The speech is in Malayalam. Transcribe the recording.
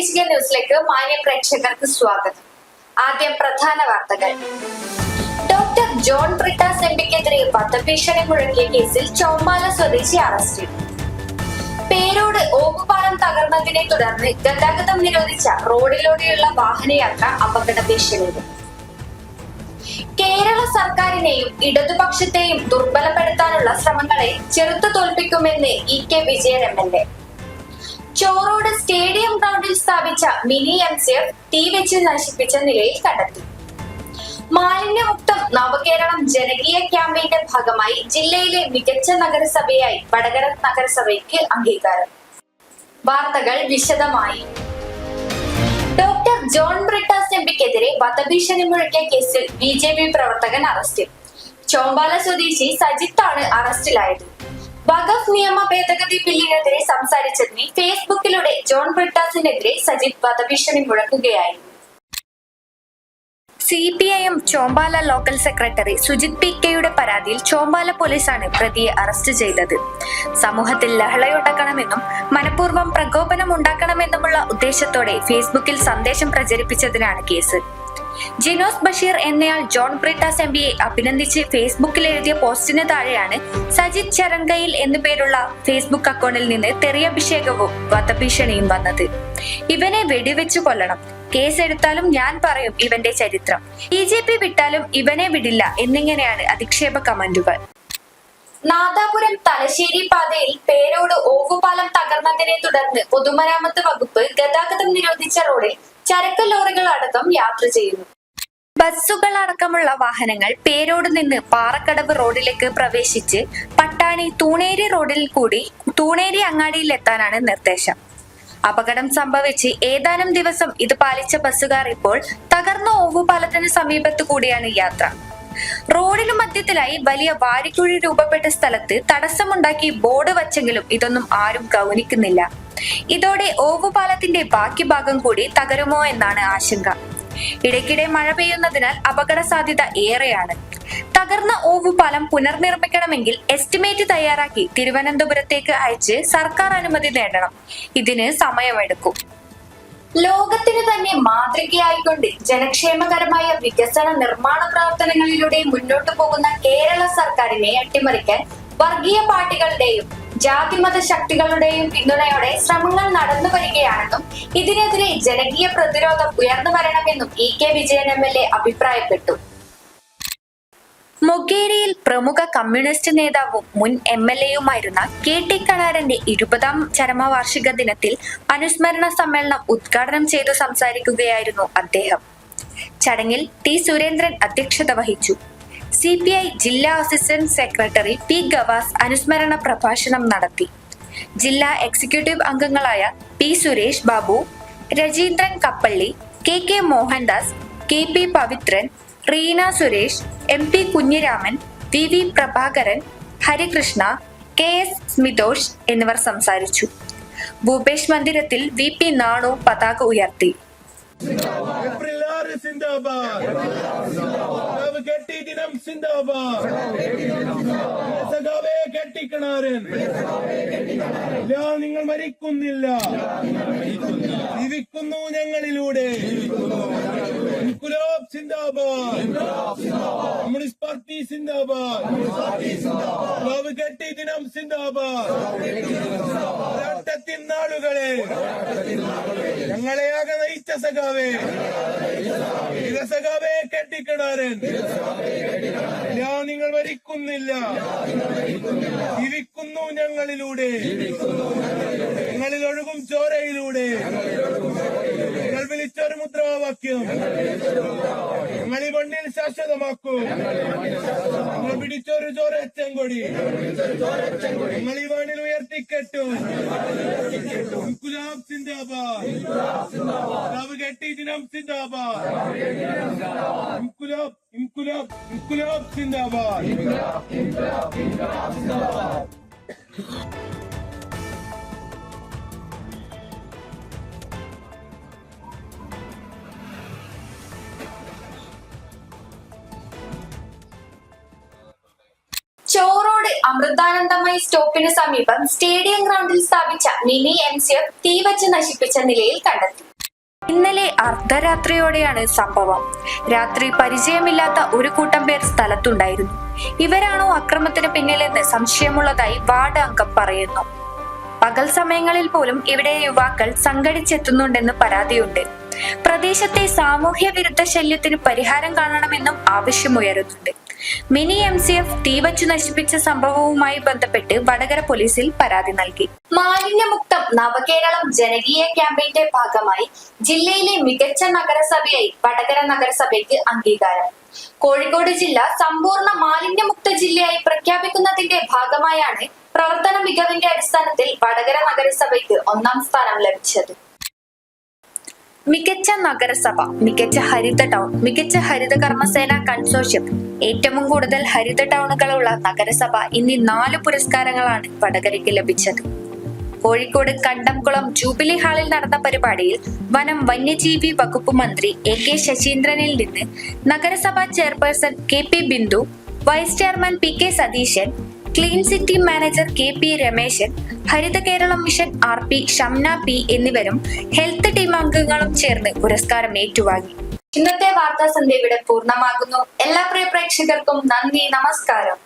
പ്രാദേശിക ന്യൂസിലേക്ക് മാന്യ പ്രേക്ഷകർക്ക് സ്വാഗതം. ആദ്യം പ്രധാന വാർത്തകൾ. ഡോക്ടർ ജോൺ ബ്രിട്ടാസ് എംപിക്കെതിരെ വധഭീഷണി മുഴക്കിയ കേസിൽ ചോമ്പാല സ്വദേശി അറസ്റ്റിൽ പേരോട് ഓവുപാലം തകർന്നതിനെ തുടർന്ന് ഗതാഗതം നിരോധിച്ച റോഡിലൂടെയുള്ള വാഹനയാത്ര അപകട ഭീഷണിയിൽ കേരള സർക്കാരിനെയും ഇടതുപക്ഷത്തെയും ദുർബലപ്പെടുത്താനുള്ള ശ്രമങ്ങളെ ചെറുത്തു തോൽപ്പിക്കുമെന്ന് E K Vijayan M L A. Chorode stadium ഗ്രൗണ്ടിൽ സ്ഥാപിച്ച മിനി എം സി എഫ് തീ വെച്ച് നശിപ്പിച്ച നിലയിൽ കണ്ടെത്തി. മാലിന്യമുക്തം നവകേരളം ജനകീയ ക്യാമ്പയിന്റെ ഭാഗമായി ജില്ലയിലെ മികച്ച നഗരസഭയായി വടകര നഗരസഭയ്ക്ക് അംഗീകാരം. വാർത്തകൾ വിശദമായി. ഡോക്ടർ ജോൺ ബ്രിട്ടാസ് എംപിക്കെതിരെ വധഭീഷണി മുഴക്കിയ കേസിൽ ബി ജെ പി പ്രവർത്തകൻ അറസ്റ്റിൽ. ചോമ്പാല സ്വദേശി സജിത്താണ് അറസ്റ്റിലായത്. വഖഫ് നിയമ ഭേദഗതി ബില്ലിനെതിരെ സംസാരിച്ചതിന് ഫേസ്ബുക്കിലൂടെ ജോൺ ബ്രിട്ടാസിനെതിരെ സജിത് വധഭീഷണി മുഴക്കുകയായിരുന്നു. C P I M Chombala local secretary Sujith P കെയുടെ പരാതിയിൽ ചോമ്പാല പോലീസാണ് പ്രതിയെ അറസ്റ്റ് ചെയ്തത്. സമൂഹത്തിൽ ലഹളയുണ്ടാക്കണമെന്നും മനഃപൂർവം പ്രകോപനം ഉണ്ടാക്കണമെന്നുമുള്ള ഉദ്ദേശത്തോടെ ഫേസ്ബുക്കിൽ സന്ദേശം പ്രചരിപ്പിച്ചതിനാണ് കേസ്. ജിനോസ് ബഷീർ എന്നയാൾ ജോൺ ബ്രിട്ടാസ് എം പിയെ അഭിനന്ദിച്ച് ഫേസ്ബുക്കിൽ എഴുതിയ പോസ്റ്റിന് താഴെയാണ് സജിത് ചരങ്കയിൽ എന്നു പേരുള്ള ഫേസ്ബുക്ക് അക്കൗണ്ടിൽ നിന്ന് തെറിയഭിഷേകവും വധഭീഷണിയും വന്നത്. ഇവനെ വെടിവെച്ചു കൊല്ലണം. കേസെടുത്താലും ഞാൻ പറയും ഇവന്റെ ചരിത്രം. ബി ജെ പി വിട്ടാലും ഇവനെ വിടില്ല എന്നിങ്ങനെയാണ് അധിക്ഷേപ കമന്റുകൾ. നാദാപുരം തലശ്ശേരി പാതയിൽ പേരോട് ഓവുപാലം തകർന്നതിനെ തുടർന്ന് പൊതുമരാമത്ത് വകുപ്പ് ഗതാഗതം നിരോധിച്ച റോഡിൽ ചരക്ക് ലോറികൾ അടക്കം യാത്ര ചെയ്യുന്നു. ബസ്സുകൾ അടക്കമുള്ള വാഹനങ്ങൾ പേരോട് നിന്ന് പാറക്കടവ് റോഡിലേക്ക് പ്രവേശിച്ച് പട്ടാണി തൂണേരി റോഡിൽ കൂടി തൂണേരി അങ്ങാടിയിൽ എത്താനാണ് നിർദ്ദേശം. അപകടം സംഭവിച്ച് ഏതാനും ദിവസം ഇത് പാലിച്ച ബസ്സുകാർ ഇപ്പോൾ തകർന്ന ഓവുപാലത്തിന് സമീപത്തു കൂടിയാണ് യാത്ര. റോഡിനു മധ്യത്തിലായി വലിയ വാരിക്കുഴി രൂപപ്പെട്ട സ്ഥലത്ത് തടസ്സമുണ്ടാക്കി ബോർഡ് വച്ചെങ്കിലും ഇതൊന്നും ആരും ഗൗനിക്കുന്നില്ല. ഇതോടെ ഓവുപാലത്തിന്റെ ബാക്കി ഭാഗം കൂടി തകരുമോ എന്നാണ് ആശങ്ക. ഇടയ്ക്കിടെ മഴ പെയ്യുന്നതിനാൽ അപകട സാധ്യത ഏറെയാണ്. തകർന്ന ഓവുപാലം പുനർനിർമ്മിക്കണമെങ്കിൽ എസ്റ്റിമേറ്റ് തയ്യാറാക്കി തിരുവനന്തപുരത്തേക്ക് അയച്ച് സർക്കാർ അനുമതി നേടണം. ഇതിന് സമയമെടുക്കും. ലോകത്തിന് തന്നെ മാതൃകയായിക്കൊണ്ട് ജനക്ഷേമകരമായ വികസന നിർമ്മാണ പ്രവർത്തനങ്ങളിലൂടെ മുന്നോട്ടു പോകുന്ന കേരള സർക്കാരിനെ അട്ടിമറിക്കാൻ വർഗീയ പാർട്ടികളുടെയും ജാതിമത ശക്തികളുടെയും പിന്തുണയോടെ ശ്രമങ്ങൾ നടന്നു വരികയാണെന്നും ഇതിനെതിരെ ജനകീയ പ്രതിരോധം ഉയർന്നു വരണമെന്നും E K Vijayan M L A അഭിപ്രായപ്പെട്ടു. മൊഗേരിയിൽ പ്രമുഖ കമ്മ്യൂണിസ്റ്റ് നേതാവും മുൻ എം എൽ എയുമായിരുന്ന കെ ടി കണാരന്റെ ഇരുപതാം ചരമവാർഷിക ദിനത്തിൽ അനുസ്മരണ സമ്മേളനം ഉദ്ഘാടനം ചെയ്തു സംസാരിക്കുകയായിരുന്നു അദ്ദേഹം. ചടങ്ങിൽ ടി സുരേന്ദ്രൻ അധ്യക്ഷത വഹിച്ചു. സി പി ഐ ജില്ലാ അസിസ്റ്റന്റ് സെക്രട്ടറി പി ഗവാസ് അനുസ്മരണ പ്രഭാഷണം നടത്തി. ജില്ലാ എക്സിക്യൂട്ടീവ് അംഗങ്ങളായ P Suresh Babu Rajeendran Kappalli K K Mohandas K P Pavithran Reena Suresh M P Kunhiraman V V Prabhakaran Harikrishna K S Smithosh എന്നിവർ സംസാരിച്ചു. ഭൂപേഷ് മന്ദിരത്തിൽ വി പി നാണു പതാക ഉയർത്തി. ആറ് സിന്ദാബാദ്. കെട്ടി ദിനം സിന്ദാബാദ്. സഖാവേ കെട്ടിക്കണാരൻ. ഇല്ല നിങ്ങൾ മരിക്കുന്നില്ല. ജീവിക്കുന്നു ഞങ്ങളിലൂടെ. ഗുലാബ് സിന്ദാബാദ്. കമ്മ്യൂണിസ്റ്റ് പാർട്ടി സിന്ദാബാദ്. സഖാവ് കെട്ടി ദിനം സിന്ദാബാദ്. പോരാട്ടത്തിൻ നാളുകളെ ഞങ്ങളെയാകെ നയിച്ച സഖാവേ സഖാവേ കെട്ടിക്കിടാരൻ ഞാൻ നിങ്ങൾ മരിക്കുന്നില്ല ജീവിക്കുന്നു ഞങ്ങളിലൂടെ. ഞങ്ങളിൽ ഒഴുകും ചോരയിലൂടെ. നിങ്ങൾ വിളിച്ചൊരു മുദ്രാവാക്യം. ഞങ്ങൾ മണ്ണിൽ ശാശ്വതമാക്കും. നിങ്ങൾ പിടിച്ചൊരു ചോരച്ചൻ കൊടി നിങ്ങൾ ഈ മണ്ണിൽ ഉയർത്തിക്കെട്ടും. ഗുലാബ് സിന്ദാബാദ്. ദിനം സിന്ദാബാദ്. ഇൻകുലാബ് ഇൻകുലാബ് ഇൻകുലാബ് സിന്ദാബാദ്. ചോറോട് അമൃതാനന്ദമയി സ്റ്റോപ്പിന് സമീപം സ്റ്റേഡിയം ഗ്രൗണ്ടിൽ സ്ഥാപിച്ച മിനി എം സി തീവച്ച് നശിപ്പിച്ച നിലയിൽ കണ്ടെത്തി. ഇന്നലെ അർദ്ധരാത്രിയോടെയാണ് സംഭവം. രാത്രി പരിചയമില്ലാത്ത ഒരു കൂട്ടം പേർ സ്ഥലത്തുണ്ടായിരുന്നു. ഇവരാണോ അക്രമത്തിന് പിന്നിലെന്ന് സംശയമുള്ളതായി വാർഡ് അംഗം പറയുന്നു. പകൽ സമയങ്ങളിൽ പോലും ഇവിടെ യുവാക്കൾ സംഘടിച്ചെത്തുന്നുണ്ടെന്ന് പരാതിയുണ്ട്. പ്രദേശത്തെ സാമൂഹ്യ വിരുദ്ധ ശല്യത്തിന് പരിഹാരം കാണണമെന്നും ആവശ്യമുയരുന്നുണ്ട്. മിനി എം സി എഫ് തീവച്ചു നശിപ്പിച്ച സംഭവവുമായി ബന്ധപ്പെട്ട് വടകര പോലീസിൽ പരാതി നൽകി. മാലിന്യമുക്തം നവകേരളം ജനകീയ ക്യാമ്പയിന്റെ ഭാഗമായി ജില്ലയിലെ മികച്ച നഗരസഭയായി വടകര നഗരസഭയ്ക്ക് അംഗീകാരം. കോഴിക്കോട് ജില്ല സമ്പൂർണ മാലിന്യമുക്ത ജില്ലയായി പ്രഖ്യാപിക്കുന്നതിന്റെ ഭാഗമായാണ് പ്രവർത്തന മികവിന്റെ അടിസ്ഥാനത്തിൽ വടകര നഗരസഭയ്ക്ക് ഒന്നാം സ്ഥാനം ലഭിച്ചത്. മികച്ച നഗരസഭ മികച്ച ഹരിത ടൗൺ മികച്ച ഹരിത കർമ്മസേന കൺസോർഷ്യം ഏറ്റവും കൂടുതൽ ഹരിത ടൗണുകളുള്ള നഗരസഭ എന്നീ നാല് പുരസ്കാരങ്ങളാണ് വടകരയ്ക്ക് ലഭിച്ചത്. കോഴിക്കോട് കണ്ടംകുളം ജൂബിലി ഹാളിൽ നടന്ന പരിപാടിയിൽ വനം വന്യജീവി വകുപ്പ് മന്ത്രി എ കെ ശശീന്ദ്രനിൽ നിന്ന് നഗരസഭാ chairperson K P Bindu vice chairman P K Satheesan clean city manager K P Rameshan Haritha Keralam mission R P Shamna P എന്നിവരും ഹെൽത്ത് ടീം അംഗങ്ങളും ചേർന്ന് പുരസ്കാരം ഏറ്റുവാങ്ങി. ഇന്നത്തെ വാർത്താ സന്ധ്യ ഇവിടെ പൂർണമാകുന്നു. എല്ലാ പ്രിയ പ്രേക്ഷകർക്കും നന്ദി നമസ്കാരം.